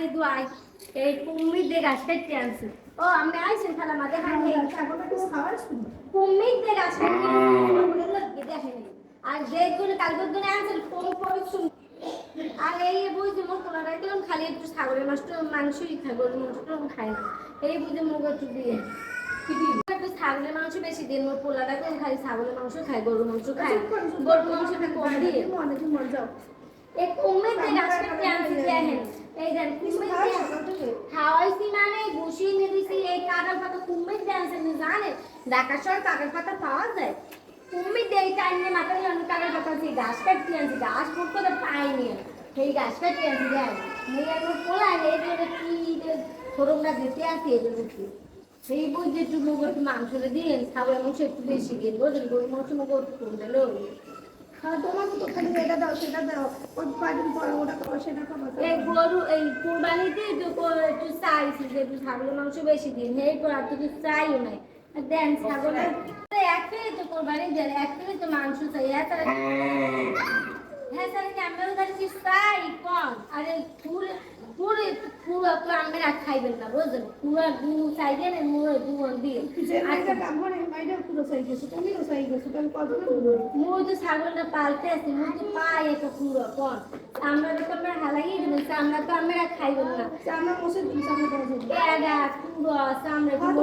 দিদু I এই কুমির দিয়ে গাছ কাটতে আনছি ও আমি আইছেন খালা মাঝে নেই কুমির দিয়ে গাছ কাটতে দেখেন আর যেগুলো কালকের দিনে আনছেন কোন পরিশ্রম আর এই বুঝতে মোর তোলাটাই দিলাম খালি একটু ছাগলের মাংস মাংসই খাই গরুর মাংসটা খাই না এই বুঝতে মুখ একটু দিয়ে ছাগলের মাংস বেশি দিন মোর পোলাটা কম খাই ছাগলের মাংস খাই গরুর মাংস খাই গরুর মাংসটা কম দিয়ে কুমির দিয়ে গাছ কাটতে আনছি দেখেন এই দেন কুমির দিয়ে খাওয়াইছি মানে বসিয়ে নিয়ে দিছি এই কাঁঠাল পাতা কুমির দিয়ে আনছেন জানেন ঢাকা শহর কাঁঠাল পাতা পাওয়া যায়? দিয়ে টাইম নিয়ে কাঁঠাল পাতা আনছি গাছ কাটতে আনছি গাছ করতে তো পাইনি। সেই গাছ কাটতে আনছি দেখ। মেয়ে একবার পোলাই এই যে কি সরমটা দিতে আসি এই জন্য কি সেই বুঝে একটু মুখ একটু মাংসটা দিন ছাগলের মাংস একটু বেশি বুঝলেন গরুর মাংস মুখ একটু কম দিলেও এই গরু এই কুরবানিতে একটু একটু চাইছি যে একটু ছাগলের মাংস বেশি দিন এই তো আর কিছু চাইও নাই। দেন ছাগলের এক কেজি তো কোরবানি দেন এক কেজি তো মাংস চাই। হ্যাঁ তাহলে হ্যাঁ তাহলে কি আমরা ওদের কি চাই কম আরে পুরো পুরো পুরো তো আমরা খাইবেন না বুঝলেন? পুরো দু চাইবেন মুড়ো দু দিয়ে। আচ্ছা মুড়ো তো ছাগলটা পালতে আছে মুড়ো তো পাই একটা পুরো কম আমরা তো আমরা হালাই দেবেন আমরা তো আমরা খাইবেন না এরা পুরো চামড়া পুরো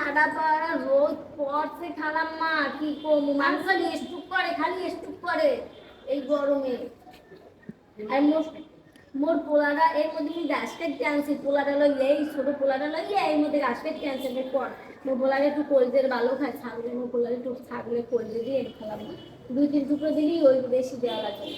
ঠাডা পাড়া রোদ পড়ছে খালাম মা, কি করব? মানুষ খালি স্টুক করে, খালি স্টুক করে এই গরমে। আর মোর মোর পোলারা এর মধ্যে আমি গাছ কাটতে আনছি পোলারা এই ছোট পোলারা লই এর মধ্যে গাছ আমি পর। মোর পোলারে একটু কলজের ভালো খায় ছাগলের মোর পোলারে একটু ছাগলের কলজে দিয়ে খালাম দুই তিন টুকরো দিলেই ওই বেশি দেওয়া লাগে